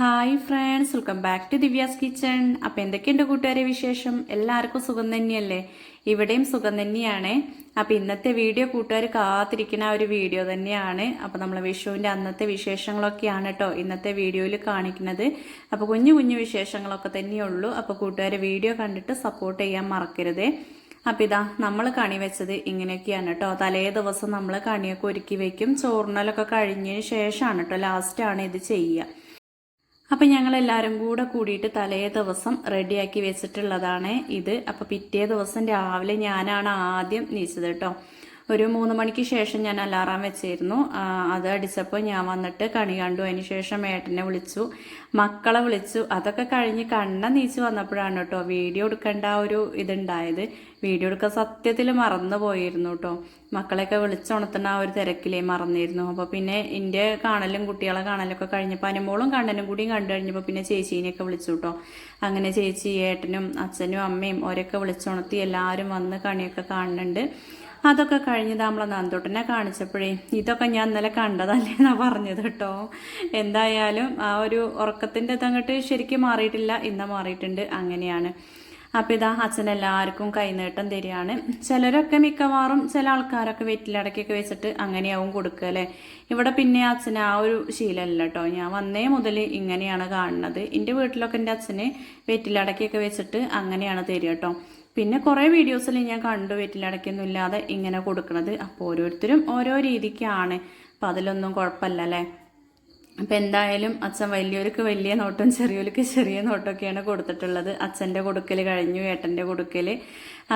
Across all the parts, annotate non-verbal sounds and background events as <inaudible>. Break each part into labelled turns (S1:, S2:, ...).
S1: Hi friends welcome back to Divya's kitchen appam എന്തൊക്കെയുണ്ട് കൂട്ടുകാരെ വിശേഷം? എല്ലാവർക്കും സുഖം തന്നെയല്ലേ? ഇവിടെയും സുഖം തന്നെയാണ്. അപ്പം ഇന്നത്തെ വീഡിയോ കൂട്ടുകാർ കാത്തിരിക്കുന്ന ഒരു വീഡിയോ തന്നെയാണ്. അപ്പം നമ്മൾ വിഷുവിന്റെ അന്നത്തെ വിശേഷങ്ങളൊക്കെയാണ് കേട്ടോ ഇന്നത്തെ വീഡിയോയിൽ കാണിക്കുന്നത്. അപ്പോൾ കുഞ്ഞു കുഞ്ഞു വിശേഷങ്ങളൊക്കെ തന്നെയുള്ളൂ അപ്പോൾ കൂട്ടുകാർ വീഡിയോ കണ്ടിട്ട് സപ്പോർട്ട് ചെയ്യാൻ മറക്കരുത്. അപ്പം ഇതാ നമ്മൾ കണി വെച്ചത് ഇങ്ങനെയൊക്കെയാണ് കേട്ടോ. തലേ ദിവസം നമ്മൾ കണിയൊക്കെ ഒരുക്കി വെക്കും. ചോറിനലൊക്കെ കഴിഞ്ഞതിന് ശേഷമാണ് കേട്ടോ ലാസ്റ്റാണ് ഇത് ചെയ്യുക. അപ്പം ഞങ്ങൾ കൂടെ കൂടിയിട്ട് തലേ ദിവസം റെഡിയാക്കി വെച്ചിട്ടുള്ളതാണ് ഇത്. അപ്പോൾ പിറ്റേ ദിവസം രാവിലെ ഞാനാണ് ആദ്യം നീച്ചത് കേട്ടോ. ഒരു മൂന്ന് മണിക്ക് ശേഷം ഞാൻ അലാറാം വെച്ചിരുന്നു. അത് അടിച്ചപ്പോൾ ഞാൻ വന്നിട്ട് കണി കണ്ടു. അതിന് ശേഷം ഏട്ടനെ വിളിച്ചു. മക്കളെ വിളിച്ചു. അതൊക്കെ കഴിഞ്ഞ് കണ്ണ നീച്ച് വന്നപ്പോഴാണ് കേട്ടോ വീഡിയോ എടുക്കേണ്ട ഒരു ഇതുണ്ടായത്. വീഡിയോ എടുക്കാൻ സത്യത്തിൽ മറന്നു പോയിരുന്നു കേട്ടോ മക്കളെയൊക്കെ വിളിച്ചുണർത്തുന്ന ആ ഒരു തിരക്കിലേ മറന്നിരുന്നു. അപ്പോൾ പിന്നെ എന്റെ കാണലും കുട്ടികളെ കാണലൊക്കെ കഴിഞ്ഞപ്പോൾ അനുമോളും കണ്ണനും കൂടിയും കണ്ടു കഴിഞ്ഞപ്പോൾ പിന്നെ ചേച്ചീനെയൊക്കെ വിളിച്ചു കേട്ടോ അങ്ങനെ ചേച്ചി ഏട്ടനും അച്ഛനും അമ്മയും ഓരൊക്കെ വിളിച്ചുണർത്തി എല്ലാവരും വന്ന് കണിയൊക്കെ കാണുന്നുണ്ട് അതൊക്കെ കഴിഞ്ഞത് നമ്മളെ നന്ദോട്ടനെ കാണിച്ചപ്പോഴേ ഇതൊക്കെ ഞാൻ ഇന്നലെ കണ്ടതല്ലേ എന്നാ പറഞ്ഞത് കേട്ടോ എന്തായാലും ആ ഒരു ഉറക്കത്തിന്റെ ഇതങ്ങോട്ട് ശരിക്കും മാറിയിട്ടില്ല ഇന്ന് മാറിയിട്ടുണ്ട്. അങ്ങനെയാണ്. അപ്പം ഇതാ അച്ഛൻ എല്ലാവർക്കും കൈനീട്ടം തരികയാണ്. ചിലരൊക്കെ മിക്കവാറും ചില ആൾക്കാരൊക്കെ വെറ്റിലടക്കൊക്കെ വെച്ചിട്ട് അങ്ങനെയാവും കൊടുക്കുക അല്ലേ? ഇവിടെ പിന്നെ അച്ഛൻ ആ ഒരു ശീലമല്ല കേട്ടോ ഞാൻ വന്നേ മുതൽ ഇങ്ങനെയാണ് കാണുന്നത്. എന്റെ വീട്ടിലൊക്കെ എന്റെ അച്ഛന് വെറ്റിലടക്കൊക്കെ വെച്ചിട്ട് അങ്ങനെയാണ് തരിക കേട്ടോ പിന്നെ കുറേ വീഡിയോസിൽ ഞാൻ കണ്ടു വെറ്റിലടക്കൊന്നും ഇല്ലാതെ ഇങ്ങനെ കൊടുക്കുന്നത് അപ്പോൾ ഓരോരുത്തരും ഓരോ രീതിക്കാണ്. അപ്പം അതിലൊന്നും കുഴപ്പമില്ല അല്ലേ? അപ്പം എന്തായാലും അച്ഛൻ വലിയവർക്ക് വലിയ നോട്ടും ചെറിയവർക്ക് ചെറിയ നോട്ടൊക്കെയാണ് കൊടുത്തിട്ടുള്ളത്. അച്ഛന്റെ കൊടുക്കൽ കഴിഞ്ഞു ഏട്ടന്റെ കൊടുക്കൽ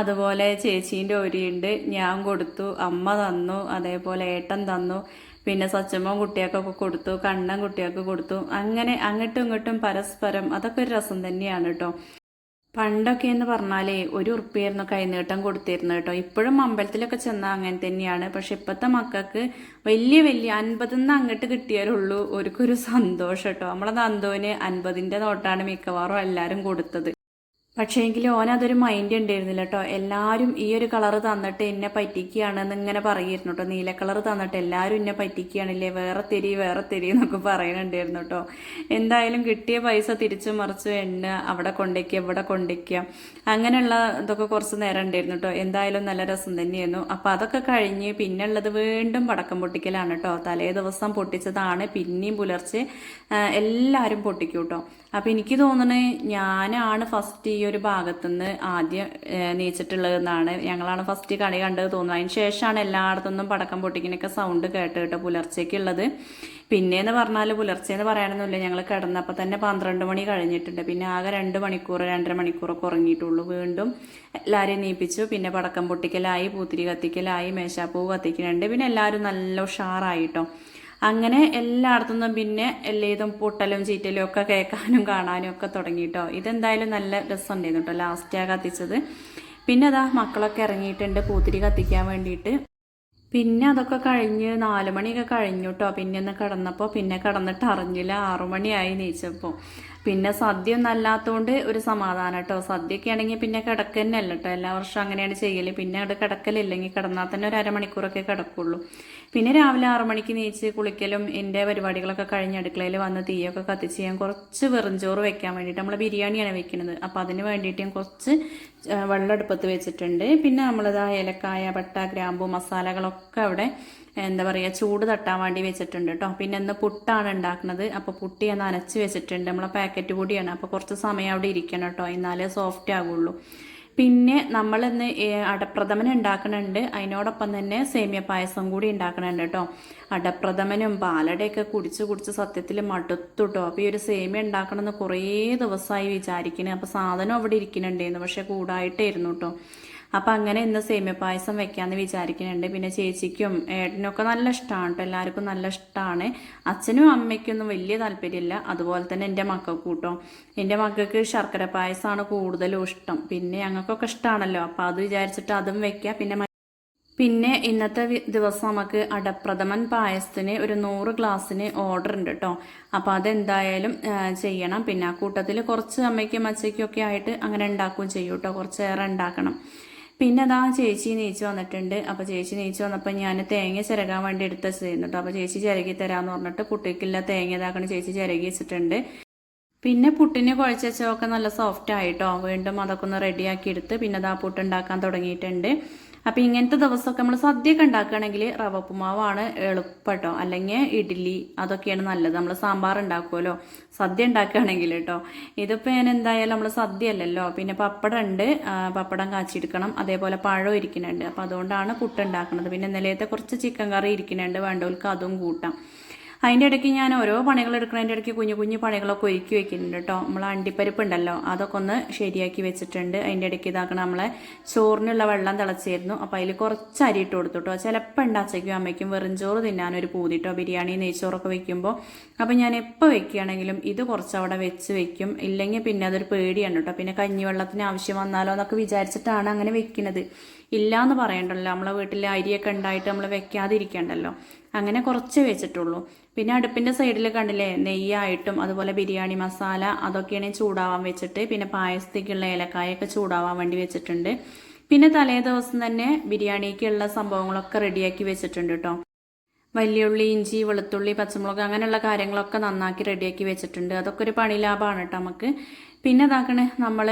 S1: അതുപോലെ ചേച്ചീന്റെ ഒരിയുണ്ട് ഞാൻ കൊടുത്തു അമ്മ തന്നു അതേപോലെ ഏട്ടൻ തന്നു. പിന്നെ സച്ചമ്മ കുട്ടികൾക്കൊക്കെ കൊടുത്തു കണ്ണൻ കുട്ടികൾക്ക് കൊടുത്തു. അങ്ങനെ അങ്ങോട്ടും ഇങ്ങോട്ടും പരസ്പരം അതൊക്കെ ഒരു രസം തന്നെയാണ് കേട്ടോ പണ്ടൊക്കെ എന്ന് പറഞ്ഞാലേ ഒരു ഉറുപ്പിയായിരുന്നു കൈനീട്ടം കൊടുത്തിരുന്നു കേട്ടോ. ഇപ്പോഴും അമ്പലത്തിലൊക്കെ ചെന്നാൽ അങ്ങനെ തന്നെയാണ്. പക്ഷെ ഇപ്പോഴത്തെ മക്കൾക്ക് വലിയ വലിയ അൻപതിന്ന് അങ്ങോട്ട് കിട്ടിയാലുള്ളൂ. ഒരുക്കൊരു സന്തോഷം കേട്ടോ. നമ്മളത് അന്തോന് അൻപതിന്റെ നോട്ടാണ് മിക്കവാറും എല്ലാവരും കൊടുത്തത്. പക്ഷേ എങ്കിലും ഓൻ അതൊരു മൈൻഡ് ഉണ്ടായിരുന്നില്ല കേട്ടോ എല്ലാവരും ഈ ഒരു കളർ തന്നിട്ട് എന്നെ പറ്റിക്കുകയാണ് ഇങ്ങനെ പറയുന്നു കേട്ടോ നീല കളർ തന്നിട്ട് എല്ലാവരും എന്നെ പറ്റിക്കുകയാണില്ലേ? വേറെ തിരി വേറെ തിരി എന്നൊക്കെ പറയുന്നുണ്ടായിരുന്നു കേട്ടോ എന്തായാലും കിട്ടിയ പൈസ തിരിച്ചു മറിച്ച് എണ്ണ അവിടെ കൊണ്ടേക്കുക ഇവിടെ കൊണ്ടേക്കുക അങ്ങനെയുള്ള ഇതൊക്കെ കുറച്ച് നേരം ഉണ്ടായിരുന്നു കേട്ടോ എന്തായാലും നല്ല രസം തന്നെയായിരുന്നു. അപ്പം അതൊക്കെ കഴിഞ്ഞ് പിന്നുള്ളത് വീണ്ടും പടക്കം പൊട്ടിക്കലാണ് കേട്ടോ തലേ ദിവസം പൊട്ടിച്ചതാണ് പിന്നെയും പുലർച്ചെ എല്ലാവരും പൊട്ടിക്കും കേട്ടോ അപ്പം എനിക്ക് തോന്നുന്നത് ഞാനാണ് ഫസ്റ്റ് ഈ ഒരു ഭാഗത്തുനിന്ന് ആദ്യം നീച്ചിട്ടുള്ളതെന്നാണ്. ഞങ്ങളാണ് ഫസ്റ്റ് കണി കണ്ടത് തോന്നുന്നത് അതിന് ശേഷമാണ് എല്ലായിടത്തുനിന്നും പടക്കം പൊട്ടിക്കുന്നൊക്കെ സൗണ്ട് കേട്ട് കേട്ടോ പുലർച്ചയ്ക്കുള്ളത്. പിന്നെയെന്ന് പറഞ്ഞാൽ പുലർച്ചെ എന്ന് പറയാനൊന്നുമില്ല. ഞങ്ങൾ കിടന്നപ്പോൾ തന്നെ പന്ത്രണ്ട് മണി കഴിഞ്ഞിട്ടുണ്ട്. പിന്നെ ആകെ രണ്ട് മണിക്കൂർ രണ്ടര മണിക്കൂറൊക്കെ ഉറങ്ങിയിട്ടുള്ളൂ വീണ്ടും. എല്ലാവരെയും നീപ്പിച്ചു. പിന്നെ പടക്കം പൊട്ടിക്കലായി പൂത്തിരി കത്തിക്കലായി മേശാപ്പൂ കത്തിക്കലുണ്ട് പിന്നെ എല്ലാവരും നല്ല ഉഷാറായിട്ടോ. അങ്ങനെ എല്ലായിടത്തുനിന്നും പിന്നെ എല്ലേതും പൊട്ടലും ചീറ്റലും ഒക്കെ കേൾക്കാനും കാണാനും ഒക്കെ തുടങ്ങിയിട്ടോ ഇതെന്തായാലും നല്ല രസമുണ്ടായിരുന്നു കേട്ടോ ലാസ്റ്റാണ് കത്തിച്ചത്. പിന്നെ അതാ മക്കളൊക്കെ ഇറങ്ങിയിട്ടുണ്ട് പൂത്തിരി കത്തിക്കാൻ വേണ്ടിയിട്ട്. പിന്നെ അതൊക്കെ കഴിഞ്ഞ് നാല് മണിയൊക്കെ കഴിഞ്ഞു കേട്ടോ. പിന്നെ ഒന്ന് കിടന്നപ്പോൾ പിന്നെ കിടന്നിട്ട് അറിഞ്ഞില്ല. ആറുമണിയായി നീച്ചപ്പോൾ പിന്നെ സദ്യ ഒന്നും അല്ലാത്തതുകൊണ്ട് ഒരു സമാധാനം കേട്ടോ സദ്യയൊക്കെ ആണെങ്കിൽ പിന്നെ കിടക്കന്നല്ല കേട്ടോ എല്ലാ വർഷവും അങ്ങനെയാണ് ചെയ്യൽ പിന്നെ അവിടെ കിടക്കലില്ലെങ്കിൽ കിടന്നാൽ തന്നെ ഒരു അരമണിക്കൂറൊക്കെ കിടക്കുള്ളൂ. പിന്നെ രാവിലെ ആറു മണിക്ക് നീച്ച് കുളിക്കലും എന്റെ പരിപാടികളൊക്കെ കഴിഞ്ഞ് അടുക്കളയിൽ വന്ന് തീയൊക്കെ കത്തിച്ച് ഞാൻ കുറച്ച് വെറുംചോറ് വെക്കാൻ വേണ്ടിയിട്ട് നമ്മൾ ബിരിയാണിയാണ് വെക്കുന്നത് അപ്പോൾ അതിന് വേണ്ടിയിട്ട് ഞാൻ കുറച്ച് വെള്ളം അടുപ്പത്ത് വെച്ചിട്ടുണ്ട്. പിന്നെ നമ്മളിതാ ഏലക്കായ പട്ട ഗ്രാമ്പു മസാലകളൊക്കെ അവിടെ എന്താ പറയുക ചൂട് തട്ടാൻ വേണ്ടി വെച്ചിട്ടുണ്ട് കേട്ടോ പിന്നെ ഇന്ന് പുട്ടാണ് ഉണ്ടാക്കുന്നത്. അപ്പോൾ പുട്ടി ഞാൻ നനച്ച് വെച്ചിട്ടുണ്ട്. നമ്മളെ പാക്കറ്റ് പൊടിയാണ്. അപ്പോൾ കുറച്ച് സമയം അവിടെ ഇരിക്കണം കേട്ടോ എന്നാലേ സോഫ്റ്റ് ആകുള്ളൂ പിന്നെ നമ്മൾ ഇന്ന് അടപ്രഥമൻ ഉണ്ടാക്കണുണ്ട്. അതിനോടൊപ്പം തന്നെ സേമിയ പായസം കൂടി ഉണ്ടാക്കണുണ്ട് കേട്ടോ. അടപ്രഥമനും പാലടയൊക്കെ കുടിച്ച് കുടിച്ച് സത്യത്തിൽ മടുത്തു കേട്ടോ അപ്പോൾ ഈ ഒരു സേമിയ ഉണ്ടാക്കണമെന്ന് കുറേ ദിവസമായി വിചാരിക്കണേ. അപ്പോൾ സാധനം അവിടെ ഇരിക്കുന്നുണ്ടായിരുന്നു പക്ഷേ കൂടായിട്ടായിരുന്നു കേട്ടോ. അപ്പം അങ്ങനെ ഇന്ന് സേമിയ പായസം വെക്കാമെന്ന് വിചാരിക്കുന്നുണ്ട്. പിന്നെ ചേച്ചിക്കും ഏട്ടനൊക്കെ നല്ല ഇഷ്ടമാണ് കേട്ടോ എല്ലാവർക്കും നല്ല ഇഷ്ടമാണ് അച്ഛനും അമ്മയ്ക്കൊന്നും വലിയ താല്പര്യമില്ല. അതുപോലെ തന്നെ എന്റെ മക്കൾക്ക് കൂട്ടോ എന്റെ മക്കൾക്ക് ശർക്കര പായസമാണ് കൂടുതലും ഇഷ്ടം. പിന്നെ ഞങ്ങൾക്കൊക്കെ ഇഷ്ടമാണല്ലോ അപ്പോൾ അത് വിചാരിച്ചിട്ട് അതും വെക്കുക പിന്നെ പിന്നെ ഇന്നത്തെ ദിവസം നമുക്ക് അടപ്രഥമൻ പായസത്തിന് ഒരു നൂറ് ഗ്ലാസ്സിന് ഓർഡർ ഉണ്ട് കേട്ടോ അപ്പോൾ അതെന്തായാലും ചെയ്യണം. പിന്നെ ആ കൂട്ടത്തിൽ കുറച്ച് അമ്മയ്ക്കും അച്ഛയ്ക്കും ഒക്കെ ആയിട്ട് അങ്ങനെ ഉണ്ടാക്കുകയും ചെയ്യും കേട്ടോ കുറച്ചേറെ ഉണ്ടാക്കണം. പിന്നെ അതാ ചേച്ചി നീച്ച് വന്നിട്ടുണ്ട്. അപ്പോൾ ചേച്ചി നീച്ച് വന്നപ്പോൾ ഞാൻ തേങ്ങ ചിരകാൻ വേണ്ടി എടുത്ത ചെയ്യുന്നുണ്ട് അപ്പോൾ ചേച്ചി ചിരകി തരാന്ന് പറഞ്ഞിട്ട് കുട്ടിക്കില്ല തേങ്ങ ഇതാക്കണ ചേച്ചി ചിരകി വെച്ചിട്ടുണ്ട്. പിന്നെ പുട്ടിന് കുഴച്ച വെച്ചതൊക്കെ നല്ല സോഫ്റ്റ് ആയിട്ടോ. വീണ്ടും അതൊക്കെ ഒന്ന് റെഡിയാക്കി എടുത്ത് പിന്നെ അതാ പുട്ട് ഉണ്ടാക്കാൻ തുടങ്ങിയിട്ടുണ്ട്. അപ്പം ഇങ്ങനത്തെ ദിവസമൊക്കെ നമ്മൾ സദ്യയൊക്കെ ഉണ്ടാക്കുകയാണെങ്കിൽ റവ ഉപ്പുമാവാണ് എളുപ്പട്ടോ. അല്ലെങ്കിൽ ഇഡ്ഡലി അതൊക്കെയാണ് നല്ലത്. നമ്മൾ സാമ്പാർ ഉണ്ടാക്കുമല്ലോ. സദ്യ ഉണ്ടാക്കുകയാണെങ്കിൽ കേട്ടോ. ഇതിപ്പോൾ ഞാൻ എന്തായാലും നമ്മൾ സദ്യ അല്ലല്ലോ. പിന്നെ പപ്പടം ഉണ്ട്. പപ്പടം കാച്ചിയെടുക്കണം. അതേപോലെ പഴം ഇരിക്കുന്നുണ്ട്. അപ്പോൾ അതുകൊണ്ടാണ് പുട്ട് ഉണ്ടാക്കുന്നത്. പിന്നെ ഇന്നലത്തെ കുറച്ച് ചിക്കൻ കറി ഇരിക്കുന്നുണ്ട്. വേണ്ടവർക്ക് അതും കൂട്ടാം. അതിന്റെ ഇടയ്ക്ക് ഞാൻ ഓരോ പണികൾ എടുക്കുന്നതിന്റെ ഇടയ്ക്ക് കുഞ്ഞു കുഞ്ഞു പണികളൊക്കെ ഒരുക്കി വെക്കുന്നുണ്ട് കേട്ടോ. നമ്മൾ അണ്ടിപ്പരിപ്പ് ഉണ്ടല്ലോ അതൊക്കെ ഒന്ന് ശരിയാക്കി വെച്ചിട്ടുണ്ട്. അതിന്റെ ഇടയ്ക്ക് ഇതാക്കണം നമ്മളെ ചോറിനുള്ള വെള്ളം തിളച്ചായിരുന്നു അപ്പോൾ അതിൽ കുറച്ച് അരി ഇട്ട് കൊടുത്തു കേട്ടോ. ചിലപ്പോൾ ഉണ്ടാച്ചേക്കും അമ്മയ്ക്കും വെറും ചോറ് തിന്നാനൊരു പൂതിട്ടോ ബിരിയാണി നെയ്ച്ചോറൊക്കെ വെക്കുമ്പോൾ അപ്പോൾ ഞാൻ എപ്പോൾ വെക്കുകയാണെങ്കിലും ഇത് കുറച്ച് അവിടെ വെച്ച് വെക്കും. ഇല്ലെങ്കിൽ പിന്നെ അതൊരു പേടിയാണ് കേട്ടോ. പിന്നെ കഞ്ഞിവെള്ളത്തിന് ആവശ്യം വന്നാലോ എന്നൊക്കെ വിചാരിച്ചിട്ടാണ് അങ്ങനെ വെക്കുന്നത്. ഇല്ല എന്ന് പറയണ്ടല്ലോ. നമ്മളെ വീട്ടിൽ അരിയൊക്കെ ഉണ്ടായിട്ട് നമ്മൾ വെക്കാതിരിക്കണ്ടല്ലോ. അങ്ങനെ കുറച്ച് വെച്ചിട്ടുള്ളൂ. പിന്നെ അടുപ്പിന്റെ സൈഡിൽ കണ്ടില്ലേ നെയ്യായിട്ടും അതുപോലെ ബിരിയാണി മസാല അതൊക്കെയാണ് ചൂടാവാൻ വെച്ചിട്ട് പിന്നെ പായസത്തേക്കുള്ള ഏലക്കായൊക്കെ ചൂടാവാൻ വേണ്ടി വെച്ചിട്ടുണ്ട്. പിന്നെ തലേ ദിവസം തന്നെ ബിരിയാണിക്കുള്ള സംഭവങ്ങളൊക്കെ റെഡിയാക്കി വെച്ചിട്ടുണ്ട് കേട്ടോ വലിയുള്ളി ഇഞ്ചി വെളുത്തുള്ളി പച്ചമുളക് അങ്ങനെയുള്ള കാര്യങ്ങളൊക്കെ നന്നാക്കി റെഡിയാക്കി വെച്ചിട്ടുണ്ട്. അതൊക്കെ ഒരു പണി ലാഭമാണ് കേട്ടോ നമുക്ക്. പിന്നെ ഇതാക്കണേ നമ്മൾ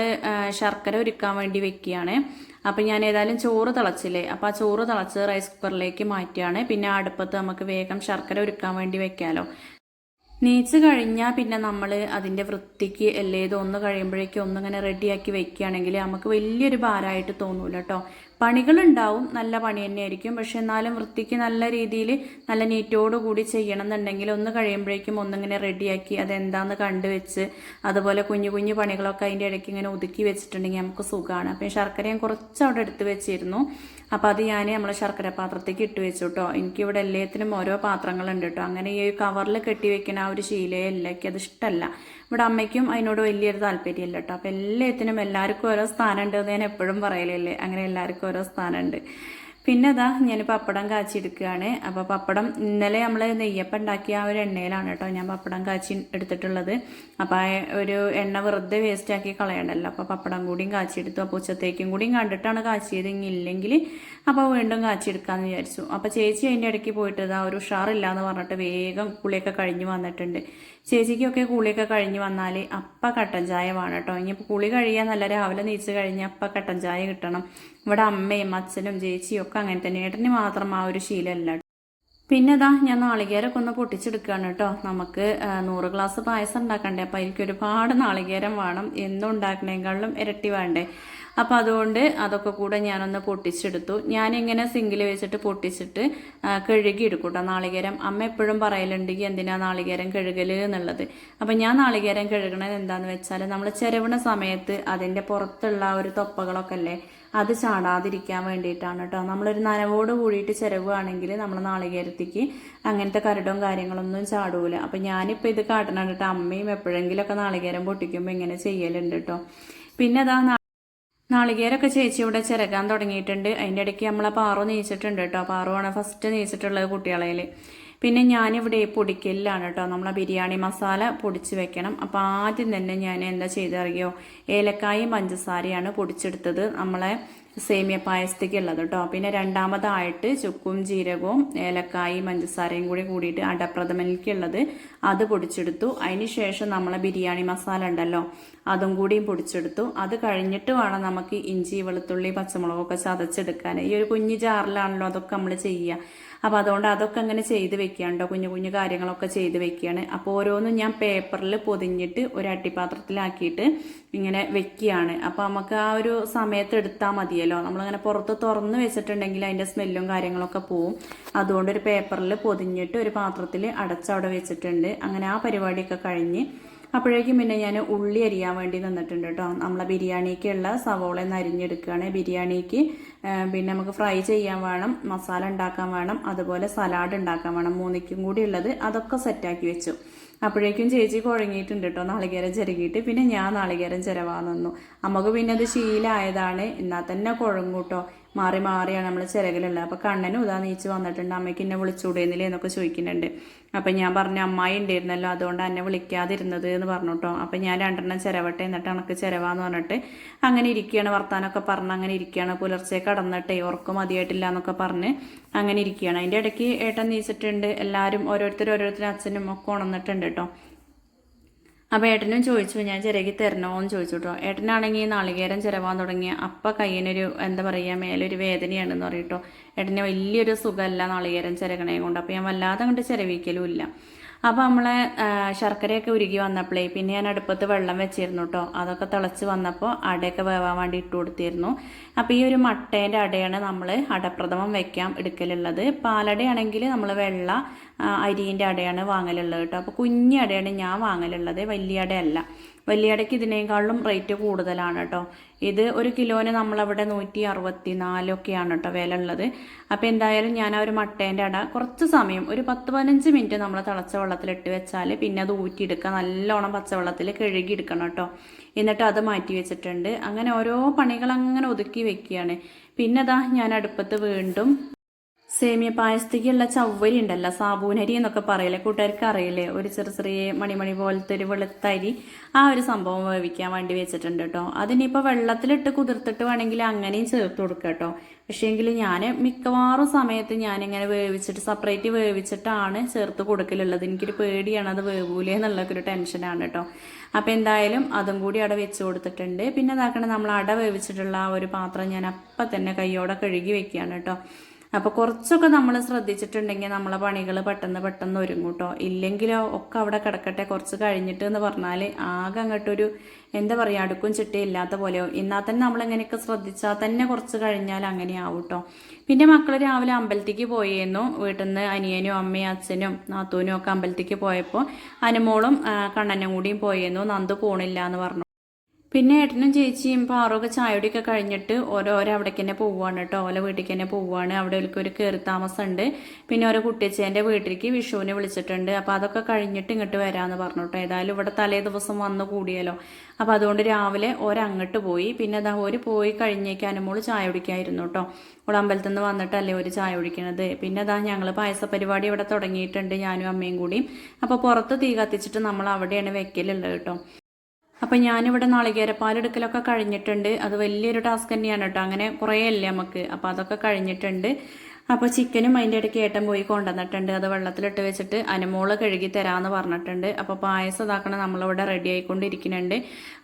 S1: ശർക്കര ഒരുക്കാൻ വേണ്ടി വെക്കുകയാണ്. അപ്പം ഞാൻ ഏതായാലും ചോറ് തിളച്ചില്ലേ? അപ്പോൾ ആ ചോറ് തിളച്ച് റൈസ് കുക്കറിലേക്ക് മാറ്റിയാണ്. പിന്നെ അടുപ്പത്ത് നമുക്ക് വേഗം ശർക്കര ഒരുക്കാൻ വേണ്ടി വെക്കാമല്ലോ നീച്ച് കഴിഞ്ഞാൽ പിന്നെ നമ്മൾ അതിന്റെ വൃത്തിക്ക് എല്ലേതും ഒന്ന് കഴിയുമ്പോഴേക്കും ഒന്നിങ്ങനെ റെഡിയാക്കി വെക്കുകയാണെങ്കിൽ നമുക്ക് വലിയൊരു ഭാരമായിട്ട് തോന്നൂല കേട്ടോ പണികളുണ്ടാവും നല്ല പണി തന്നെയായിരിക്കും. പക്ഷെ എന്നാലും വൃത്തിക്ക് നല്ല രീതിയിൽ നല്ല നീറ്റോട് കൂടി ചെയ്യണം എന്നുണ്ടെങ്കിൽ ഒന്ന് കഴിയുമ്പോഴേക്കും ഒന്നിങ്ങനെ റെഡിയാക്കി അതെന്താന്ന് കണ്ടുവെച്ച് അതുപോലെ കുഞ്ഞു കുഞ്ഞു പണികളൊക്കെ അതിന്റെ ഇടയ്ക്ക് ഇങ്ങനെ ഒതുക്കി വെച്ചിട്ടുണ്ടെങ്കിൽ നമുക്ക് സുഖമാണ്. അപ്പം ശർക്കര ഞാൻ കുറച്ച് അവിടെ എടുത്ത് വെച്ചിരുന്നു. അപ്പം അത് ഞാൻ നമ്മളെ ശർക്കര പാത്രത്തേക്ക് ഇട്ട് വെച്ചു കേട്ടോ. എനിക്കിവിടെ എല്ലാത്തിനും ഓരോ പാത്രങ്ങളുണ്ട് കേട്ടോ. അങ്ങനെ ഈ കവറിൽ കെട്ടി വെക്കുന്ന ആ ഒരു ശീലയെ ഇല്ല. എനിക്കത് ഇഷ്ടമല്ല. ഇവിടെ അമ്മയ്ക്കും അതിനോട് വലിയൊരു താല്പര്യമില്ല കേട്ടോ. അപ്പം എല്ലാത്തിനും എല്ലാവർക്കും ഓരോ സ്ഥാനമുണ്ട് എന്ന് ഞാൻ എപ്പോഴും പറയലല്ലേ? അങ്ങനെ എല്ലാവർക്കും ഓരോ സ്ഥാനമുണ്ട്. പിന്നെ അതാ ഞാൻ പപ്പടം കാച്ചിയെടുക്കുകയാണ്. അപ്പോൾ പപ്പടം ഇന്നലെ നമ്മൾ നെയ്യപ്പം ഉണ്ടാക്കിയ ആ ഒരു എണ്ണയിലാണ് കേട്ടോ ഞാൻ പപ്പടം കാച്ചി എടുത്തിട്ടുള്ളത്. അപ്പോൾ ആ ഒരു എണ്ണ വെറുതെ വേസ്റ്റ് ആക്കി കളയണ്ടല്ലോ. അപ്പോൾ പപ്പടം കൂടിയും കാച്ചിയെടുത്തു. അപ്പോൾ ഉച്ചത്തേക്കും കൂടിയും കണ്ടിട്ടാണ് കാച്ചിയത്. ഇല്ലെങ്കിൽ അപ്പോൾ വീണ്ടും കാച്ചിയെടുക്കാമെന്ന് വിചാരിച്ചു. അപ്പോൾ ചേച്ചി അതിന്റെ ഇടയ്ക്ക് പോയിട്ട് ഇതാ ഒരു ഉഷാറില്ല എന്ന് പറഞ്ഞിട്ട് വേഗം കുളിയൊക്കെ കഴിഞ്ഞ് വന്നിട്ടുണ്ട്. ചേച്ചിക്കൊക്കെ കുളിയൊക്കെ കഴിഞ്ഞ് വന്നാൽ അപ്പ കട്ടൻ ചായ വേണം കേട്ടോ. ഇനിയിപ്പോൾ കുളി കഴിയാൻ നല്ല രാവിലെ നീച്ച് കഴിഞ്ഞാൽ അപ്പ കട്ടൻ ചായ കിട്ടണം. ഇവിടെ അമ്മയും അച്ഛനും ചേച്ചിയും ഒക്കെ അങ്ങനെ തന്നെ. ഏട്ടന് മാത്രം ആ ഒരു ശീലമല്ല പിന്നെ ഇതാ ഞാൻ നാളികേരമൊക്കെ ഒന്ന് പൊട്ടിച്ചെടുക്കുകയാണ് കേട്ടോ. നമുക്ക് നൂറ് ഗ്ലാസ് പായസം ഉണ്ടാക്കണ്ടേ? അപ്പം എനിക്ക് ഒരുപാട് നാളികേരം വേണം. എന്നും ഉണ്ടാക്കണേക്കാളും ഇരട്ടി വേണ്ടേ? അപ്പം അതുകൊണ്ട് അതൊക്കെ കൂടെ ഞാനൊന്ന് പൊട്ടിച്ചെടുത്തു. ഞാനിങ്ങനെ സിങ്കിൽ വെച്ചിട്ട് പൊട്ടിച്ചിട്ട് കഴുകി കേട്ടോ നാളികേരം. അമ്മ എപ്പോഴും പറയലുണ്ട് എന്തിനാ നാളികേരം കഴുകൽ എന്നുള്ളത്? അപ്പം ഞാൻ നാളികേരം കഴുകണത് എന്താന്ന് വെച്ചാൽ നമ്മൾ ചെരവണ സമയത്ത് അതിന്റെ പുറത്തുള്ള ഒരു തൊപ്പകളൊക്കെ അല്ലേ അത് ചാടാതിരിക്കാൻ വേണ്ടിയിട്ടാണ് കേട്ടോ നമ്മളൊരു നനവോട് കൂടിയിട്ട് ചിരവുകയാണെങ്കിൽ നമ്മൾ നാളികേരത്തേക്ക് അങ്ങനത്തെ കരടും കാര്യങ്ങളൊന്നും ചാടൂല. അപ്പം ഞാനിപ്പോൾ ഇത് കാട്ടണം കേട്ടോ. അമ്മയും എപ്പോഴെങ്കിലുമൊക്കെ നാളികേരം പൊട്ടിക്കുമ്പോൾ ഇങ്ങനെ ചെയ്യലുണ്ട് കേട്ടോ പിന്നെ അതാ നാളികേരൊക്കെ ചേച്ചി ഇവിടെ ചിരകാൻ തുടങ്ങിയിട്ടുണ്ട്. അതിന്റെ ഇടയ്ക്ക് നമ്മളെ പാറു നീച്ചിട്ടുണ്ട് കേട്ടോ പാറുവാണ് ഫസ്റ്റ് നീച്ചിട്ടുള്ളത് കുട്ടികളയിൽ പിന്നെ ഞാനിവിടെ പൊടിക്കലിലാണ് കേട്ടോ. നമ്മളെ ബിരിയാണി മസാല പൊടിച്ച് വെക്കണം. അപ്പോൾ ആദ്യം തന്നെ ഞാൻ എന്താ ചെയ്തറിയോ? ഏലക്കായും പഞ്ചസാരയാണ് പൊടിച്ചെടുത്തത്. നമ്മളെ സേമിയ പായസത്തേക്ക് ഉള്ളത് കേട്ടോ. പിന്നെ രണ്ടാമതായിട്ട് ചുക്കും ജീരകവും ഏലക്കായും പഞ്ചസാരയും കൂടി കൂടിയിട്ട് അടപ്രഥമനിക്കുള്ളത് അത് പൊടിച്ചെടുത്തു. അതിന് ശേഷം നമ്മളെ ബിരിയാണി മസാല ഉണ്ടല്ലോ അതും കൂടിയും പൊടിച്ചെടുത്തു. അത് കഴിഞ്ഞിട്ട് വേണം നമുക്ക് ഇഞ്ചി വെളുത്തുള്ളി പച്ചമുളകൊക്കെ ചതച്ചെടുക്കാൻ. ഈ ഒരു കുഞ്ഞു ജാറിലാണല്ലോ അതൊക്കെ നമ്മൾ ചെയ്യുക. അപ്പോൾ അതുകൊണ്ട് അതൊക്കെ അങ്ങനെ ചെയ്ത് വെക്കുകയാണ് കുഞ്ഞു കുഞ്ഞു കാര്യങ്ങളൊക്കെ ചെയ്ത് വെക്കുകയാണ് അപ്പോൾ ഓരോന്നും ഞാൻ പേപ്പറിൽ പൊതിഞ്ഞിട്ട് ഒരു അട്ടിപ്പാത്രത്തിലാക്കിയിട്ട് ഇങ്ങനെ വെക്കുകയാണ്. അപ്പോൾ നമുക്ക് ആ ഒരു സമയത്ത് എടുത്താൽ മതിയല്ലോ. നമ്മളിങ്ങനെ പുറത്ത് തുറന്ന് വെച്ചിട്ടുണ്ടെങ്കിൽ അതിന്റെ സ്മെല്ലും കാര്യങ്ങളൊക്കെ പോവും. അതുകൊണ്ട് ഒരു പേപ്പറിൽ പൊതിഞ്ഞിട്ട് ഒരു പാത്രത്തിൽ അടച്ചവിടെ വെച്ചിട്ടുണ്ട്. അങ്ങനെ ആ പരിപാടിയൊക്കെ കഴിഞ്ഞ് അപ്പോഴേക്കും പിന്നെ ഞാൻ ഉള്ളി അരിയാൻ വേണ്ടി നിന്നിട്ടുണ്ട് കേട്ടോ. നമ്മളെ ബിരിയാണിക്കുള്ള സവോള ഒന്ന് അരിഞ്ഞെടുക്കുകയാണ്. ബിരിയാണിക്ക് പിന്നെ നമുക്ക് ഫ്രൈ ചെയ്യാൻ വേണം മസാല ഉണ്ടാക്കാൻ വേണം അതുപോലെ സലാഡ് ഉണ്ടാക്കാൻ വേണം. മൂന്നിക്കും കൂടി ഉള്ളത് അതൊക്കെ സെറ്റാക്കി വെച്ചു. അപ്പോഴേക്കും ചേച്ചി കുഴങ്ങിയിട്ടുണ്ട് കേട്ടോ. നാളികേരം ചിരകിയിട്ട് പിന്നെ ഞാൻ നാളികേരം ചിരവാൻ നിന്നു. നമുക്ക് പിന്നെ അത് ശീലമായതാണ് എന്നാൽ തന്നെ കുഴങ്ങൂട്ടോ മാറി മാറിയാണ് നമ്മൾ ചിരകലുള്ളത് അപ്പോൾ കണ്ണനും ഇതാ നീച്ച് വന്നിട്ടുണ്ട്. അമ്മയ്ക്ക് എന്നെ വിളിച്ചുകൂടുന്നില്ലേ എന്നൊക്കെ ചോദിക്കുന്നുണ്ട്. അപ്പം ഞാൻ പറഞ്ഞു അമ്മായി ഉണ്ടായിരുന്നല്ലോ അതുകൊണ്ട് എന്നെ വിളിക്കാതിരുന്നത് എന്ന് പറഞ്ഞു അപ്പം ഞാൻ രണ്ടെണ്ണം ചിരവട്ടെ എന്നിട്ട് എനിക്ക് ചിരവാന്ന് പറഞ്ഞിട്ട് അങ്ങനെ ഇരിക്കുകയാണ്. വർത്താനമൊക്കെ പറഞ്ഞ് അങ്ങനെ ഇരിക്കുകയാണ്. പുലർച്ചെ കടന്നിട്ടേ ഉറക്കം മതിയായിട്ടില്ല എന്നൊക്കെ പറഞ്ഞ് അങ്ങനെ ഇരിക്കുകയാണ്. അതിന്റെ ഇടയ്ക്ക് ഏട്ടൻ നീച്ചിട്ടുണ്ട്. എല്ലാവരും ഓരോരുത്തർ ഓരോരുത്തരും അച്ഛനും ഒക്കെ ഉണർന്നിട്ടുണ്ട് കേട്ടോ അപ്പോൾ ഏട്ടനും ചോദിച്ചു ഞാൻ ചിരകി തരണോ എന്ന് ചോദിച്ചു കേട്ടോ ഏട്ടനാണെങ്കിൽ നാളികേരം ചിരവാൻ തുടങ്ങിയ അപ്പം കയ്യിനൊരു എന്താ പറയുക മേലൊരു വേദനയാണെന്ന് പറയും കേട്ടോ ഏട്ടന് വലിയൊരു സുഖമല്ല നാളികേരം ചിരകണേ കൊണ്ട്. അപ്പോൾ ഞാൻ വല്ലാതെ അങ്ങോട്ട് ചിരവിക്കലും ഇല്ല. അപ്പോൾ നമ്മളെ ശർക്കരയൊക്കെ ഉരുകി വന്നപ്പോഴേ പിന്നെ ഞാൻ അടുപ്പത്ത് വെള്ളം വെച്ചിരുന്നു കേട്ടോ അതൊക്കെ തിളച്ച് വന്നപ്പോൾ അടയൊക്കെ വേവാൻ വേണ്ടി ഇട്ട് കൊടുത്തിരുന്നു. അപ്പോൾ ഈ ഒരു മട്ടേന്റെ അടയാണ് നമ്മൾ അടപ്രഥമം വെക്കാൻ എടുക്കലുള്ളത്. പാലടയാണെങ്കിൽ നമ്മൾ വെള്ള അരിന്റെ അടയാണ് വാങ്ങലുള്ളത് കേട്ടോ അപ്പോൾ കുഞ്ഞി അടയാണ് ഞാൻ വാങ്ങലുള്ളത്. വലിയ അടയല്ല. വലിയ അടയ്ക്ക് ഇതിനേക്കാളും റേറ്റ് കൂടുതലാണ് കേട്ടോ ഇത് ഒരു കിലോന് നമ്മളവിടെ നൂറ്റി അറുപത്തി നാലൊക്കെയാണ് കേട്ടോ വില ഉള്ളത് അപ്പോൾ എന്തായാലും ഞാൻ ആ ഒരു മട്ടേന്റെ അട കുറച്ച് സമയം ഒരു പത്ത് പതിനഞ്ച് മിനിറ്റ് നമ്മൾ തിളച്ച വെള്ളത്തിലിട്ട് വെച്ചാൽ പിന്നെ അത് ഊറ്റിയെടുക്കുക. നല്ലോണം പച്ചവെള്ളത്തിൽ കഴുകി എടുക്കണം കേട്ടോ. എന്നിട്ട് അത് മാറ്റി വെച്ചിട്ടുണ്ട്. അങ്ങനെ ഓരോ പണികൾ അങ്ങനെ ഒതുക്കി വെക്കുകയാണ്. പിന്നെ അതാ ഞാൻ അടുപ്പത്ത് വീണ്ടും സേമിയ പായസത്തേക്കുള്ള ചവ്വരി ഉണ്ടല്ലോ സാബൂനരി എന്നൊക്കെ പറയില്ലേ കൂട്ടുകാർക്ക് അറിയില്ലേ? ഒരു ചെറിയ ചെറിയ മണിമണി പോലത്തെ ഒരു വെളുത്തരി ആ ഒരു സംഭവം വേവിക്കാൻ വേണ്ടി വെച്ചിട്ടുണ്ട് കേട്ടോ. അതിനിപ്പോൾ വെള്ളത്തിലിട്ട് കുതിർത്തിട്ട് വേണമെങ്കിൽ അങ്ങനെയും ചേർത്ത് കൊടുക്കുക കേട്ടോ. പക്ഷേങ്കിൽ ഞാൻ മിക്കവാറും സമയത്ത് ഞാനിങ്ങനെ വേവിച്ചിട്ട് സെപ്പറേറ്റ് വേവിച്ചിട്ടാണ് ചേർത്ത് കൊടുക്കലുള്ളത്. എനിക്കൊരു പേടിയാണ് അത് വേവൂലേ എന്നുള്ളൊക്കെ ഒരു ടെൻഷനാണ് കേട്ടോ. അപ്പോൾ എന്തായാലും അതും കൂടി അവിടെ വെച്ച് കൊടുത്തിട്ടുണ്ട്. പിന്നെ അതാക്കണേ നമ്മൾ അട വേവിച്ചിട്ടുള്ള ആ ഒരു പാത്രം ഞാൻ അപ്പം തന്നെ കൈയോടെ കഴുകി വെക്കുകയാണ് കേട്ടോ. അപ്പോൾ കുറച്ചൊക്കെ നമ്മൾ ശ്രദ്ധിച്ചിട്ടുണ്ടെങ്കിൽ നമ്മളെ പണികൾ പെട്ടെന്ന് പെട്ടെന്ന് ഒരുങ്ങും കേട്ടോ ഇല്ലെങ്കിലോ ഒക്കെ അവിടെ കിടക്കട്ടെ കുറച്ച് കഴിഞ്ഞിട്ട് എന്ന് പറഞ്ഞാൽ ആകെ അങ്ങോട്ടൊരു എന്താ പറയുക അടുക്കും ചിട്ടയും ഇല്ലാത്ത പോലെയോ എന്നാൽ തന്നെ നമ്മളിങ്ങനെയൊക്കെ ശ്രദ്ധിച്ചാൽ തന്നെ കുറച്ച് കഴിഞ്ഞാൽ അങ്ങനെയാവും കേട്ടോ പിന്നെ മക്കൾ രാവിലെ അമ്പലത്തേക്ക് പോയിരുന്നു വീട്ടിൽ നിന്ന് അനിയനും അമ്മയും അച്ഛനും നാത്തൂനും ഒക്കെ അമ്പലത്തേക്ക് പോയപ്പോൾ അനുമോളും കണ്ണനും കൂടിയും പോയിരുന്നു നന്ദു പോണില്ല എന്ന് പറഞ്ഞു. പിന്നെ ഏട്ടനും ചേച്ചിയും പാറൊക്കെ ചായയുടെയൊക്കെ കഴിഞ്ഞിട്ട് ഓരോരോ അവിടേക്ക് തന്നെ പോവുകയാണ് കേട്ടോ. ഓരോ വീട്ടിലേക്ക് തന്നെ പോവുകയാണ് അവിടെ ഒരു കയറി താമസമുണ്ട്. പിന്നെ ഓരോ കുട്ടിയച്ചേന്റെ വീട്ടിലേക്ക് വിഷുവിനെ വിളിച്ചിട്ടുണ്ട്. അപ്പോൾ അതൊക്കെ കഴിഞ്ഞിട്ട് ഇങ്ങോട്ട് വരാമെന്ന് പറഞ്ഞു കേട്ടോ. ഏതായാലും ഇവിടെ തലേ ദിവസം വന്ന് കൂടിയല്ലോ. അപ്പോൾ അതുകൊണ്ട് രാവിലെ ഓരങ്ങോട്ട് പോയി. പിന്നെ അതാ ഒരു പോയി കഴിഞ്ഞേക്ക് അനുമോൾ ചായ കുടിക്കായിരുന്നു കേട്ടോ. ഓൾ അമ്പലത്തിൽ നിന്ന് വന്നിട്ടല്ലേ ഒരു ചായ കുടിക്കണത് പിന്നെ അതാ ഞങ്ങൾ പായസ പരിപാടി ഇവിടെ തുടങ്ങിയിട്ടുണ്ട് ഞാനും അമ്മയും കൂടിയും. അപ്പോൾ പുറത്ത് തീ കത്തിച്ചിട്ട് നമ്മൾ അവിടെയാണ് വെക്കലുള്ളത് കേട്ടോ. അപ്പം ഞാനിവിടെ നാളികേരപ്പാലെടുക്കലൊക്കെ കഴിഞ്ഞിട്ടുണ്ട്. അത് വലിയൊരു ടാസ്ക് തന്നെയാണ് കേട്ടോ അങ്ങനെ കുറേ അല്ലേ നമുക്ക്. അപ്പോൾ അതൊക്കെ കഴിഞ്ഞിട്ടുണ്ട്. അപ്പോൾ ചിക്കനും അതിന്റെ ഇടയ്ക്ക് ഏട്ടൻ പോയി കൊണ്ടുവന്നിട്ടുണ്ട്. അത് വെള്ളത്തിലിട്ട് വെച്ചിട്ട് അനുമോൾ കഴുകി തരാമെന്ന് പറഞ്ഞിട്ടുണ്ട്. അപ്പോൾ പായസം ഇതാക്കണം നമ്മളിവിടെ റെഡി ആയിക്കൊണ്ടിരിക്കുന്നുണ്ട്.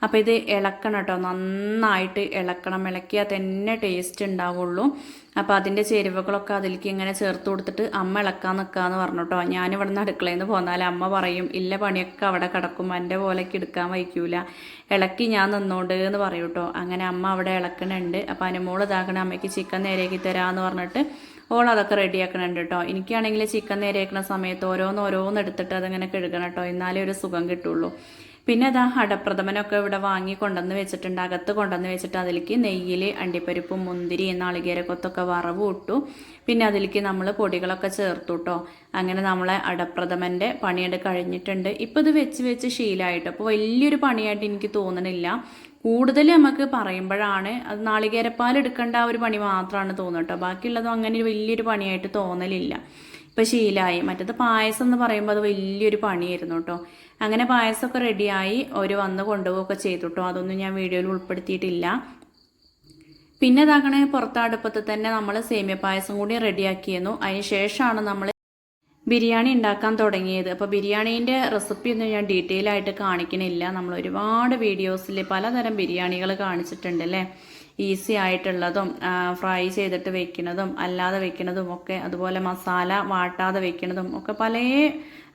S1: അപ്പോൾ ഇത് ഇളക്കണം കേട്ടോ. നന്നായിട്ട് ഇളക്കണം. ഇളക്കിയാൽ തന്നെ ടേസ്റ്റ് ഉണ്ടാവുള്ളൂ. അപ്പോൾ അതിന്റെ ചേരുവകളൊക്കെ അതിലേക്ക് ഇങ്ങനെ ചേർത്ത് കൊടുത്തിട്ട് അമ്മ ഇളക്കാൻ നിൽക്കാന്ന് പറഞ്ഞു കേട്ടോ. ഞാനിവിടെ നിന്ന് അടുക്കളയിൽ നിന്ന് പോന്നാൽ അമ്മ പറയും ഇല്ല പണിയൊക്കെ അവിടെ കിടക്കും. എന്റെ പോലെയൊക്കെ എടുക്കാൻ വയ്ക്കൂല. ഇളക്കി ഞാൻ നിന്നോണ്ട് എന്ന് പറയും കേട്ടോ. അങ്ങനെ അമ്മ അവിടെ ഇളക്കണുണ്ട്. അപ്പോൾ അനുമോൾ ഇതാക്കണ അമ്മയ്ക്ക് ചിക്കൻ നേരെയാക്കി തരാമെന്ന് പറഞ്ഞിട്ട് ഓൾ അതൊക്കെ റെഡിയാക്കണുണ്ട് കേട്ടോ എനിക്കാണെങ്കിൽ ചിക്കൻ നേരെയാക്കുന്ന സമയത്ത് ഓരോന്ന് ഓരോന്ന് എടുത്തിട്ട് അതിങ്ങനെ കഴുകണം കേട്ടോ എന്നാലേ ഒരു സുഖം കിട്ടുള്ളൂ. പിന്നെ അതാ അടപ്രഥമനൊക്കെ ഇവിടെ വാങ്ങി കൊണ്ടുവന്ന് വെച്ചിട്ടുണ്ട്. അകത്ത് കൊണ്ടുവന്ന് വെച്ചിട്ട് അതിലേക്ക് നെയ്യിൽ അണ്ടിപ്പരിപ്പും മുന്തിരി നാളികേരക്കൊത്തൊക്കെ വറവ് ഇട്ടു. പിന്നെ അതിലേക്ക് നമ്മൾ പൊടികളൊക്കെ ചേർത്തു കേട്ടോ അങ്ങനെ നമ്മളെ അടപ്രഥമന്റെ പണിയെടുത്ത് കഴിഞ്ഞിട്ടുണ്ട്. ഇപ്പോൾ ഇത് വെച്ച് വെച്ച് ശീലമായിട്ട് അപ്പോൾ വലിയൊരു പണിയായിട്ട് എനിക്ക് തോന്നണില്ല. കൂടുതൽ നമുക്ക് പറയുമ്പോഴാണ് അത് നാളികേരപ്പാൽ എടുക്കേണ്ട ഒരു പണി മാത്രമാണ് തോന്നുക കേട്ടോ ബാക്കിയുള്ളതും അങ്ങനെ വലിയൊരു പണിയായിട്ട് തോന്നലില്ല. ഇപ്പം ശീലമായി മറ്റത് പായസം എന്ന് പറയുമ്പോൾ അത് വലിയൊരു പണിയായിരുന്നു കേട്ടോ അങ്ങനെ പായസമൊക്കെ റെഡിയായി ഒരു വന്ന് കൊണ്ടുപോവുകയൊക്കെ ചെയ്തു കേട്ടോ അതൊന്നും ഞാൻ വീഡിയോയിൽ ഉൾപ്പെടുത്തിയിട്ടില്ല. പിന്നെ ഇതാക്കണേ പുറത്തെ അടുപ്പത്ത് തന്നെ നമ്മൾ സേമിയ പായസം കൂടി റെഡിയാക്കിയിരുന്നു. അതിന് ശേഷമാണ് നമ്മൾ ബിരിയാണി ഉണ്ടാക്കാൻ തുടങ്ങിയത്. അപ്പോൾ ബിരിയാണീന്റെ റെസിപ്പി ഒന്നും ഞാൻ ഡീറ്റെയിൽ ആയിട്ട് കാണിക്കണില്ല. നമ്മൾ ഒരുപാട് വീഡിയോസിൽ പലതരം ബിരിയാണികൾ കാണിച്ചിട്ടുണ്ട് അല്ലേ? ഈസി ആയിട്ടുള്ളതും ഫ്രൈ ചെയ്തിട്ട് വെക്കുന്നതും അല്ലാതെ വെക്കുന്നതും ഒക്കെ അതുപോലെ മസാല വാട്ടാതെ വെക്കുന്നതും ഒക്കെ പല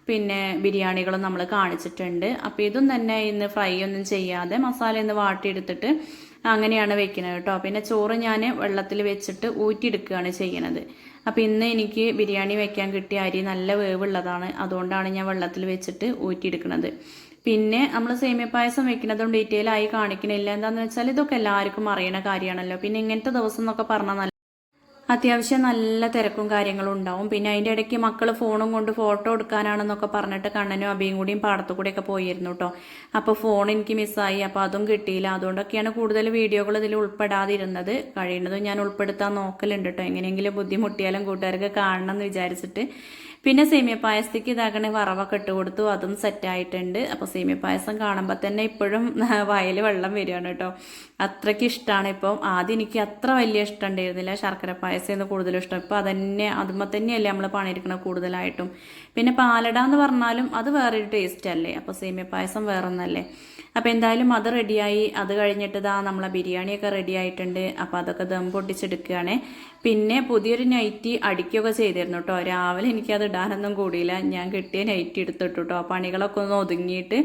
S1: പിന്നെ ബിരിയാണികളും നമ്മൾ കാണിച്ചിട്ടുണ്ട്. അപ്പോൾ ഇതും തന്നെ ഇന്ന് ഫ്രൈ ഒന്നും ചെയ്യാതെ മസാല ഒന്ന് വാട്ടിയെടുത്തിട്ട് അങ്ങനെയാണ് വെക്കുന്നത് കേട്ടോ. പിന്നെ ചോറ് ഞാൻ വെള്ളത്തിൽ വെച്ചിട്ട് ഊറ്റിയെടുക്കുകയാണ് ചെയ്യണത്. അപ്പോൾ ഇന്ന് എനിക്ക് ബിരിയാണി വെക്കാൻ കിട്ടിയ അരി നല്ല വേവുള്ളതാണ്. അതുകൊണ്ടാണ് ഞാൻ വെള്ളത്തിൽ വെച്ചിട്ട് ഊറ്റിയെടുക്കുന്നത്. പിന്നെ നമ്മൾ സേമിയ പായസം വെക്കുന്നതും ഡീറ്റെയിൽ ആയി കാണിക്കണില്ല. എന്താണെന്ന് വെച്ചാൽ ഇതൊക്കെ എല്ലാവർക്കും അറിയണ കാര്യമാണല്ലോ. പിന്നെ ഇങ്ങനത്തെ ദിവസം എന്നൊക്കെ പറഞ്ഞാൽ അത്യാവശ്യം നല്ല തിരക്കും കാര്യങ്ങളും ഉണ്ടാവും. പിന്നെ അതിന്റെ ഇടയ്ക്ക് മക്കൾ ഫോണും കൊണ്ട് ഫോട്ടോ എടുക്കാനാണെന്നൊക്കെ പറഞ്ഞിട്ട് കണ്ണനും അബിയും കൂടിയും പാടത്തു കൂടെയൊക്കെ പോയിരുന്നു കേട്ടോ അപ്പോൾ ഫോൺ എനിക്ക് മിസ്സായി അപ്പോൾ അതും കിട്ടിയില്ല. അതുകൊണ്ടൊക്കെയാണ് കൂടുതൽ വീഡിയോകൾ ഇതിൽ ഉൾപ്പെടാതിരുന്നത്. കഴിയുന്നതും ഞാൻ ഉൾപ്പെടുത്താൻ നോക്കലുണ്ട് കേട്ടോ എങ്ങനെയെങ്കിലും ബുദ്ധിമുട്ടിയാലും കൂട്ടുകാർക്ക് കാണണം എന്ന് വിചാരിച്ചിട്ട് പിന്നെ സേമിയ പായസത്തേക്ക് ഇതാക്കണ വറവൊക്കെ ഇട്ട് കൊടുത്തു. അതും സെറ്റായിട്ടുണ്ട് അപ്പോൾ സേമിയ പായസം കാണുമ്പോൾ തന്നെ ഇപ്പോഴും <laughs> വയൽ വെള്ളം വരികയാണ് കേട്ടോ. അത്രയ്ക്ക് ഇഷ്ടമാണ് ഇപ്പം. ആദ്യം എനിക്ക് അത്ര വലിയ ഇഷ്ടം ഉണ്ടായിരുന്നില്ല. ശർക്കര പായസം എന്ന് കൂടുതലും ഇഷ്ടം. ഇപ്പോൾ അതന്നെ അതുമ്പോൾ തന്നെയല്ലേ നമ്മൾ പണിയെടുക്കണത് കൂടുതലായിട്ടും. പിന്നെ പാലട എന്ന് പറഞ്ഞാലും അത് വേറൊരു ടേസ്റ്റ് അല്ലേ? അപ്പോൾ സേമിയ പായസം വേറൊന്നല്ലേ? അപ്പോൾ എന്തായാലും അത് റെഡിയായി അത് കഴിഞ്ഞിട്ട് ഇതാ നമ്മളെ ബിരിയാണിയൊക്കെ റെഡി ആയിട്ടുണ്ട്. അപ്പോൾ അതൊക്കെ ദം പൊട്ടിച്ചെടുക്കുകയാണ്. പിന്നെ പുതിയൊരു നൈറ്റി അടിക്കുകയൊക്കെ ചെയ്തിരുന്നു കേട്ടോ രാവിലെ എനിക്കത് ഇടാനൊന്നും കൂടിയില്ല. ഞാൻ കിട്ടിയ നൈറ്റി എടുത്തിട്ടു കേട്ടോ പണികളൊക്കെ ഒന്ന് ഒതുങ്ങിയിട്ട്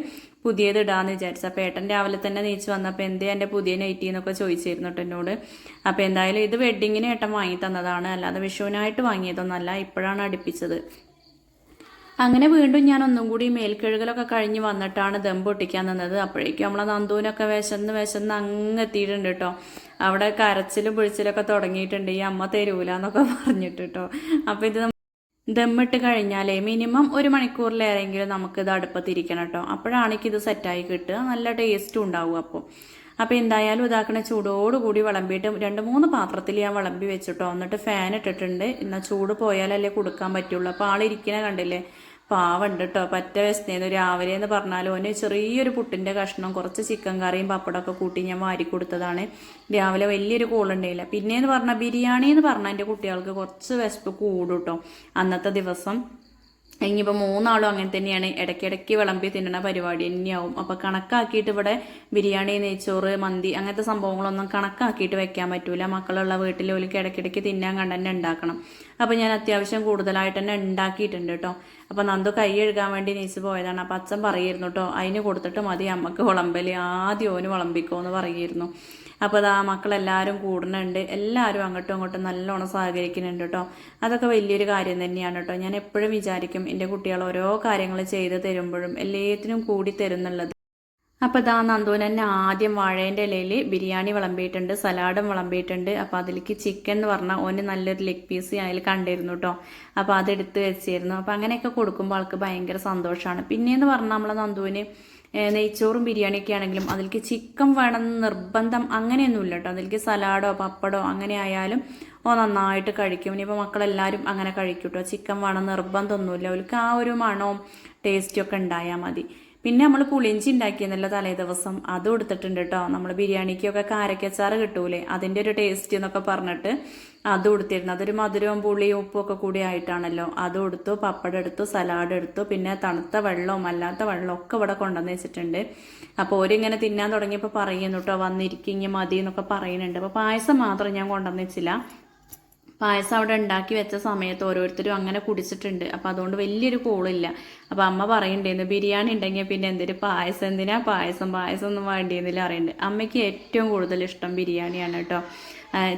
S1: പുതിയത് ഇടാന്ന് വിചാരിച്ചു. അപ്പോൾ ഏട്ടൻ രാവിലെ തന്നെ നീച്ച് വന്നപ്പോൾ എന്തേ എന്റെ പുതിയ നൈറ്റി എന്നൊക്കെ ചോദിച്ചിരുന്നു കേട്ടോ എന്നോട്. അപ്പോൾ എന്തായാലും ഇത് വെഡ്ഡിങ്ങിന് ഏട്ടൻ വാങ്ങി തന്നതാണ്. അല്ലാതെ വിഷുവിനായിട്ട് വാങ്ങിയതൊന്നല്ല. ഇപ്പോഴാണ് അടുപ്പിച്ചത്. അങ്ങനെ വീണ്ടും ഞാൻ ഒന്നും കൂടി മേൽക്കഴുകലൊക്കെ കഴിഞ്ഞ് വന്നിട്ടാണ് ദം പൊട്ടിക്കാൻ നിന്നത്. അപ്പോഴേക്കും നമ്മളെ നന്ദൂനൊക്കെ വിശന്ന് വിശന്ന് അങ്ങ് എത്തിയിട്ടുണ്ട് കേട്ടോ അവിടെ കരച്ചിലും പൊഴിച്ചിലൊക്കെ തുടങ്ങിയിട്ടുണ്ട്. ഈ അമ്മ തരൂല എന്നൊക്കെ പറഞ്ഞിട്ട് കേട്ടോ അപ്പോൾ ഇത് ദമ്മിട്ട് കഴിഞ്ഞാലേ മിനിമം ഒരു മണിക്കൂറിലേറെങ്കിലും ഇത് അടുപ്പത്തിരിക്കണം കേട്ടോ. അപ്പോഴാണ് ഇത് സെറ്റായി കിട്ടുക. നല്ല ടേസ്റ്റും ഉണ്ടാവും അപ്പോൾ അപ്പോൾ എന്തായാലും ഇതാക്കണ ചൂടോടുകൂടി വിളമ്പിയിട്ട് രണ്ട് മൂന്ന് പാത്രത്തിൽ ഞാൻ വിളമ്പി വെച്ചിട്ടോ. എന്നിട്ട് ഫാൻ ഇട്ടിട്ടുണ്ട്. എന്നാൽ ചൂട് പോയാലല്ലേ കൊടുക്കാൻ പറ്റുള്ളൂ. അപ്പോൾ ആളിരിക്കണ കണ്ടില്ലേ? പാവുണ്ട് കേട്ടോ പറ്റ വിശന്നേന്ന് രാവിലെ എന്ന് പറഞ്ഞാൽ ഓന് ചെറിയൊരു പുട്ടിന്റെ കഷ്ണം കുറച്ച് ചിക്കൻ കറിയും പപ്പടമൊക്കെ കൂട്ടി ഞാൻ വാരി കൊടുത്തതാണ്. രാവിലെ വലിയൊരു കൂളുണ്ടായില്ല. പിന്നെ എന്ന് പറഞ്ഞാൽ ബിരിയാണി എന്ന് പറഞ്ഞാൽ എന്റെ കുട്ടികൾക്ക് കുറച്ച് വിശപ്പ് കൂടും കേട്ടോ അന്നത്തെ ദിവസം. ഇനിയിപ്പോൾ മൂന്നാളും അങ്ങനെ തന്നെയാണ്. ഇടയ്ക്കിടയ്ക്ക് വിളമ്പി തിന്നണ പരിപാടി തന്നെയാവും. അപ്പോൾ കണക്കാക്കിയിട്ട് ഇവിടെ ബിരിയാണി നെയ്ച്ചോറ് മന്തി അങ്ങനത്തെ സംഭവങ്ങളൊന്നും കണക്കാക്കിയിട്ട് വെക്കാൻ പറ്റൂല. മക്കളുള്ള വീട്ടിൽ ഒലിക്ക് ഇടയ്ക്കിടയ്ക്ക് തിന്നാൻ കണ്ട് തന്നെ ഉണ്ടാക്കണം. അപ്പോൾ ഞാൻ അത്യാവശ്യം കൂടുതലായിട്ട് തന്നെ ഉണ്ടാക്കിയിട്ടുണ്ട് കേട്ടോ അപ്പോൾ നന്ദു കൈ എഴുകാൻ വേണ്ടി നീച്ച് പോയതാണ്. അപ്പം അച്ഛൻ പറയായിരുന്നു കേട്ടോ അതിന് കൊടുത്തിട്ട് മതി അമ്മയ്ക്ക് വിളമ്പൽ. ആദ്യം ഓന് വിളമ്പിക്കോ എന്ന് പറയായിരുന്നു അപ്പോൾ ആ മക്കളെല്ലാവരും കൂടുന്നുണ്ട്. എല്ലാവരും അങ്ങോട്ടും അങ്ങോട്ടും നല്ലോണം സഹകരിക്കുന്നുണ്ട് കേട്ടോ അതൊക്കെ വലിയൊരു കാര്യം തന്നെയാണ് കേട്ടോ ഞാൻ എപ്പോഴും വിചാരിക്കും എന്റെ കുട്ടികൾ ഓരോ കാര്യങ്ങൾ ചെയ്ത് തരുമ്പോഴും എല്ലാത്തിനും കൂടി തരുന്നുള്ളത്. അപ്പോൾ ഇതാ നന്ദൂൻ തന്നെ ആദ്യം വാഴേന്റെ ഇലയിൽ ബിരിയാണി വിളമ്പിയിട്ടുണ്ട് സലാഡും വിളമ്പിയിട്ടുണ്ട്. അപ്പോൾ അതിലേക്ക് ചിക്കൻ എന്ന് പറഞ്ഞാൽ ഓന് നല്ലൊരു ലെഗ് പീസ് അതിൽ കണ്ടിരുന്നു കേട്ടോ അപ്പോൾ അതെടുത്ത് വെച്ചിരുന്നു. അപ്പോൾ അങ്ങനെയൊക്കെ കൊടുക്കുമ്പോൾ ആൾക്ക് ഭയങ്കര സന്തോഷമാണ്. പിന്നെയെന്ന് പറഞ്ഞാൽ നമ്മളെ നന്ദുവിന് നെയ്ച്ചോറും ബിരിയാണിയൊക്കെ ആണെങ്കിലും അതിലേക്ക് ചിക്കൻ വേണമെന്ന് നിർബന്ധം അങ്ങനെയൊന്നുമില്ല കേട്ടോ. അതിലേക്ക് സലാഡോ പപ്പടോ അങ്ങനെ ആയാലും ഓ നന്നായിട്ട് കഴിക്കും. ഇനിയിപ്പോൾ മക്കളെല്ലാവരും അങ്ങനെ കഴിക്കും കേട്ടോ. ചിക്കൻ വേണം നിർബന്ധമൊന്നുമില്ല. അവർക്ക് ആ ഒരു മണവും ടേസ്റ്റും ഒക്കെ ഉണ്ടായാൽ മതി. പിന്നെ നമ്മൾ പുളിഞ്ചി ഉണ്ടാക്കിയെന്നല്ല തലേ ദിവസം. അതും എടുത്തിട്ടുണ്ട് കേട്ടോ നമ്മൾ ബിരിയാണിക്കൊക്കെ കാരക്കച്ചാറ് കിട്ടൂലേ? അതിന്റെ ഒരു ടേസ്റ്റ് എന്നൊക്കെ പറഞ്ഞിട്ട് അത് കൊടുത്തിരുന്നു അതൊരു മധുരവും പുളിയും ഉപ്പും ഒക്കെ കൂടി ആയിട്ടാണല്ലോ. അത് കൊടുത്തു പപ്പടം എടുത്തു സലാഡ് എടുത്തു. പിന്നെ തണുത്ത വെള്ളവും അല്ലാത്ത വെള്ളവും ഒക്കെ ഇവിടെ കൊണ്ടുവന്ന് വെച്ചിട്ടുണ്ട്. അപ്പോൾ ഓരിങ്ങനെ തിന്നാൻ തുടങ്ങിയപ്പോൾ പറയുന്നു കേട്ടോ വന്നിരിക്കിങ്ങി മതി എന്നൊക്കെ പറയുന്നുണ്ട്. അപ്പോൾ പായസം മാത്രം ഞാൻ കൊണ്ടുവന്ന് വെച്ചില്ല. പായസം അവിടെ ഉണ്ടാക്കി വെച്ച സമയത്ത് ഓരോരുത്തരും അങ്ങനെ കുടിച്ചിട്ടുണ്ട്. അപ്പോൾ അതുകൊണ്ട് വലിയൊരു കോളില്ല. അപ്പോൾ അമ്മ പറയണ്ടേന്ന് ബിരിയാണി ഉണ്ടെങ്കിൽ പിന്നെ എന്തൊരു പായസം എന്തിനാ? പായസം പായസം ഒന്നും വേണ്ടിയെന്നില്ല അറിയണ്ട് അമ്മയ്ക്ക് ഏറ്റവും കൂടുതൽ ഇഷ്ടം ബിരിയാണിയാണ് കേട്ടോ.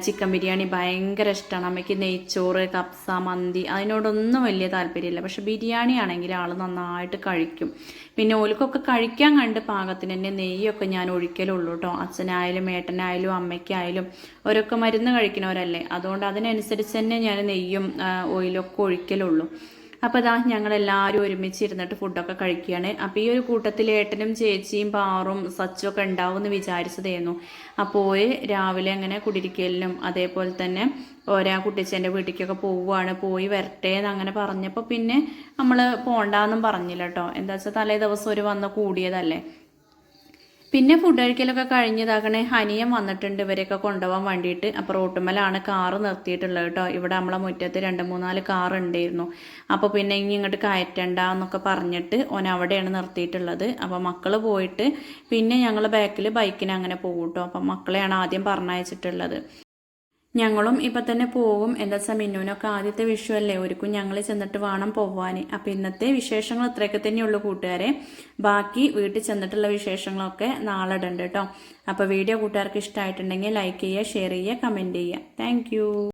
S1: ചിക്കൻ ബിരിയാണി ഭയങ്കര ഇഷ്ടമാണ് അമ്മയ്ക്ക് നെയ്ച്ചോറ് കപ്സ മന്തി അതിനോടൊന്നും വലിയ താല്പര്യമില്ല. പക്ഷെ ബിരിയാണി ആണെങ്കിൽ ആൾ നന്നായിട്ട് കഴിക്കും. പിന്നെ ഓൽക്കൊക്കെ കഴിക്കാൻ കണ്ട് പാകത്തിന് തന്നെ നെയ്യൊക്കെ ഞാൻ ഒഴിക്കലുള്ളൂ കേട്ടോ അച്ഛനായാലും ഏട്ടനായാലും അമ്മയ്ക്കായാലും ഓരൊക്കെ മരുന്ന് കഴിക്കുന്നവരല്ലേ. അതുകൊണ്ട് അതിനനുസരിച്ച് തന്നെ ഞാൻ നെയ്യും ഓയിലൊക്കെ ഒഴിക്കലുള്ളൂ. അപ്പോൾ അതാ ഞങ്ങളെല്ലാവരും ഒരുമിച്ചിരുന്നിട്ട് ഫുഡൊക്കെ കഴിക്കുകയാണ്. അപ്പോൾ ഈ ഒരു കൂട്ടത്തിൽ ഏട്ടനും ചേച്ചിയും പാറും സച്ചും ഒക്കെ ഉണ്ടാവും എന്ന് വിചാരിച്ചതായിരുന്നു അപ്പോൾ രാവിലെ അങ്ങനെ കുടിരിക്കലിനും അതേപോലെ തന്നെ ഓരോ കുട്ടിച്ചേന്റെ വീട്ടിലേക്കൊക്കെ പോവുകയാണ് പോയി വരട്ടെ എന്ന് അങ്ങനെ പറഞ്ഞപ്പോൾ പിന്നെ നമ്മൾ പോണ്ടാന്നും പറഞ്ഞില്ല കേട്ടോ എന്താ വെച്ചാൽ തലേ ദിവസം ഒരു വന്ന് കൂടിയതല്ലേ? പിന്നെ ഫുഡ് കഴിക്കലൊക്കെ കഴിഞ്ഞതാകണേ ഹനിയം വന്നിട്ടുണ്ട് ഇവരെയൊക്കെ കൊണ്ടുപോകാൻ വേണ്ടിയിട്ട്. അപ്പോൾ റോട്ടുമ്മലാണ് കാറ് നിർത്തിയിട്ടുള്ളത് കേട്ടോ. ഇവിടെ നമ്മളെ മുറ്റത്ത് രണ്ട് മൂന്നാൽ കാർ ഉണ്ടായിരുന്നു. അപ്പോൾ പിന്നെ ഇനി ഇങ്ങോട്ട് കയറ്റണ്ട എന്നൊക്കെ പറഞ്ഞിട്ട് ഓൻ അവിടെയാണ് നിർത്തിയിട്ടുള്ളത്. അപ്പോൾ മക്കൾ പോയിട്ട് പിന്നെ ഞങ്ങൾ ബാക്കിൽ ബൈക്കിന് അങ്ങനെ പോകും കേട്ടോ. അപ്പം മക്കളെയാണ് ആദ്യം പറഞ്ഞയച്ചിട്ടുള്ളത്. ഞങ്ങളും ഇപ്പൊ തന്നെ പോകും എന്താ വെച്ചാൽ മിന്നുവിനൊക്കെ ആദ്യത്തെ വിഷു അല്ലേ? ഒരുക്കും ഞങ്ങൾ ചെന്നിട്ട് വേണം പോവാൻ അപ്പം ഇന്നത്തെ വിശേഷങ്ങൾ ഇത്രയൊക്കെ തന്നെയുള്ളൂ കൂട്ടുകാരെ. ബാക്കി വീട്ടിൽ ചെന്നിട്ടുള്ള വിശേഷങ്ങളൊക്കെ നാളെ ഇടണ്ട് കേട്ടോ അപ്പോൾ വീഡിയോ കൂട്ടുകാർക്ക് ഇഷ്ടമായിട്ടുണ്ടെങ്കിൽ ലൈക്ക് ചെയ്യുക ഷെയർ ചെയ്യുക കമന്റ് ചെയ്യുക. താങ്ക്